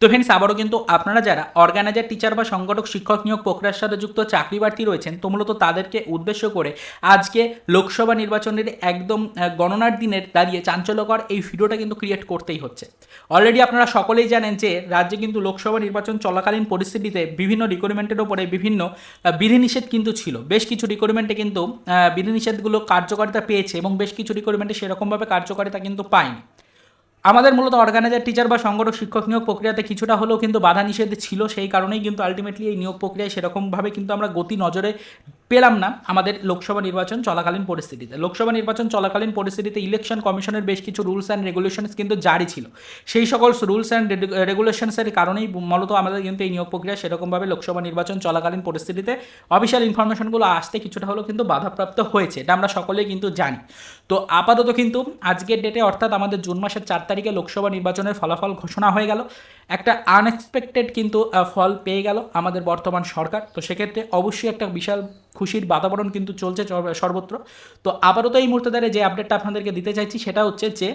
তো ফ্রেন্ডস আবারও কিন্তু আপনারা যারা অর্গানাইজার টিচার বা সংগঠক, শিক্ষক নিয়োগ প্রক্রিয়ার সাথে যুক্ত চাকরি প্রার্থী রয়েছেন, তো মূলত তাদেরকে উদ্দেশ্য করে আজকে লোকসভা নির্বাচনের একদম গণনার দিনের দাঁড়িয়ে চাঞ্চল্যকর এই ভিডিওটা কিন্তু ক্রিয়েট করতেই হচ্ছে। অলরেডি আপনারা সকলেই জানেন যে রাজ্যে কিন্তু লোকসভা নির্বাচন চলাকালীন পরিস্থিতিতে বিভিন্ন রিকোয়ারমেন্টের ওপরে বিভিন্ন বিধিনিষেধ কিন্তু ছিল। বেশ কিছু রিকোয়ারমেন্টে কিন্তু বিধিনিষেধগুলো কার্যকারিতা পেয়েছে এবং বেশ কিছু রিকোয়ারমেন্টে সেরকমভাবে কার্যকারিতা কিন্তু পায়নি। আমাদের মূলত অর্গানাইজার টিচার বা সংগঠক, শিক্ষক নিয়োগ প্রক্রিয়াতে কিছুটা হলেও কিন্তু বাধা নিষেধ ছিল। সেই কারণেই কিন্তু আলটিমেটলি এই নিয়োগ প্রক্রিয়ায় সেরকমভাবে কিন্তু আমরা গতি নজরে পেলাম না আমাদের লোকসভা নির্বাচন চলাকালীন পরিস্থিতিতে। লোকসভা নির্বাচন চলাকালীন পরিস্থিতিতে ইলেকশন কমিশনের বেশ কিছু রুলস অ্যান্ড রেগুলেশনস কিন্তু জারি ছিল। সেই সকল রুলস অ্যান্ড রেগুলেশনসের কারণেই মূলত আমাদের কিন্তু এই নিয়োগ প্রক্রিয়া সেরকমভাবে লোকসভা নির্বাচন চলাকালীন পরিস্থিতিতে অফিসিয়াল ইনফরমেশনগুলো আসতে কিছুটা হলেও কিন্তু বাধাপ্রাপ্ত হয়েছে, এটা আমরা সকলেই কিন্তু জানি। তো আপাতত কিন্তু আজকের ডেটে অর্থাৎ আমাদের জুন মাসের চার তারিখে লোকসভা নির্বাচনের ফলাফল ঘোষণা হয়ে গেল। একটা আনএক্সপেক্টেড কিন্তু ফল পেয়ে গেল আমাদের বর্তমান সরকার। তো সেক্ষেত্রে অবশ্যই একটা বিশাল খুশির বাতাবরণ কিন্তু চলছে সর্বত্র। তো আপাতত এই মুহূর্তে যে আপডেটটা আপনাদেরকে দিতে চাইছি সেটা হচ্ছে যে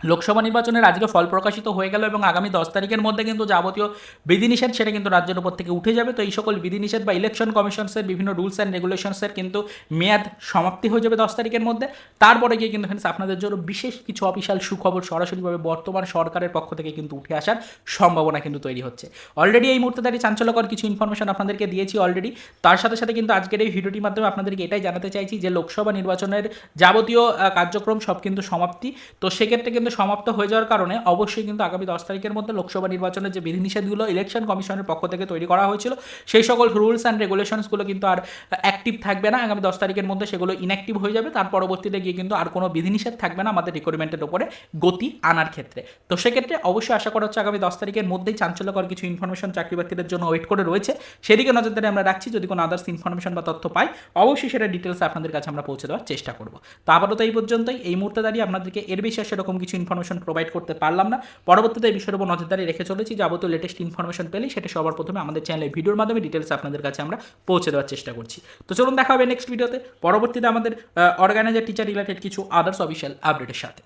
লোকসভা নির্বাচনের আজকে ফল প্রকাশিত হয়ে গেল এবং আগামী দশ তারিখের মধ্যে কিন্তু যাবতীয় বিধিনিষেধ সেটা কিন্তু রাজ্যের উপর থেকে উঠে যাবে। তো এই সকল বিধিনিষেধ বা ইলেকশন কমিশনসের বিভিন্ন রুলস অ্যান্ড রেগুলেশনসের কিন্তু মেয়াদ সমাপ্তি হয়ে যাবে দশ তারিখের মধ্যে। তারপরে গিয়ে কিন্তু friends আপনাদের জন্য বিশেষ কিছু অফিসিয়াল সুখবর সরাসরিভাবে বর্তমান সরকারের পক্ষ থেকে কিন্তু উঠে আসার সম্ভাবনা কিন্তু তৈরি হচ্ছে। অলরেডি এই মুহূর্তে দাঁড়িয়ে চাঞ্চল্যকর কিছু ইনফরমেশন আপনাদেরকে দিয়েছি অলরেডি তার সাথে সাথে কিন্তু আজকের এই ভিডিওটির মাধ্যমে আপনাদেরকে এটাই জানাতে চাইছি যে লোকসভা নির্বাচনের যাবতীয় কার্যক্রম সব কিন্তু সমাপ্তি। তো সেক্ষেত্রে কিন্তু সমাপ্ত হয়ে যাওয়ার কারণে অবশ্যই কিন্তু আগামী দশ তারিখের মধ্যে লোকসভা নির্বাচনের যে বিধিনিষেধগুলো ইলেকশন কমিশনের পক্ষ থেকে তৈরি করা হয়েছিল, সেই সকল রুলস অ্যান্ড রেগুলেশনসগুলো কিন্তু আর অ্যাক্টিভ থাকবে না। আগামী দশ তারিখের মধ্যে সেগুলো ইনঅ্যাক্টিভ হয়ে যাবে। তার পরবর্তীতে গিয়ে কিন্তু আর কোনো বিধিনিষেধ থাকবে না আমাদের রিকোয়ারমেন্টের উপরে গতি আনার ক্ষেত্রে। তো সেক্ষেত্রে অবশ্যই আশা করা হচ্ছে আগামী দশ তারিখের মধ্যেই চাঞ্চল্যকর কিছু ইনফরমেশন চাকরি প্রার্থীদের জন্য ওয়েট করে রয়েছে। সেদিকে নজরদারি আমরা রাখছি, যদি কোনো আদার্স ইনফরমেশন বা তথ্য পাই, অবশ্যই সেটা ডিটেলস আপনাদের কাছে আমরা পৌঁছে দেওয়ার চেষ্টা করব। তো আপাতত এই পর্যন্তই। এই মুহূর্তে দাঁড়িয়ে আপনাদেরকে এর বেশি সেরকম কিছু ইনফরমেশন প্রোভাইড করতে পারলাম না। পরবর্তীতে এই বিষয়ের উপর নজরদারি রেখে চলেছি। যাবতীয় লেটেস্ট ইনফরমেশন পেলেই সেটা সবার প্রথমে আমাদের চ্যানেলে ভিডিওর মাধ্যমে ডিটেলস আপনাদের কাছে আমরা পৌঁছে দেওয়ার চেষ্টা করছি। তো চলুন দেখা হবে নেক্সট ভিডিওতে পরবর্তীতে আমাদের অর্গানাইজার টিচার রিলেটেড কিছু আদার্স অফিসিয়াল আপডেটের সাথে।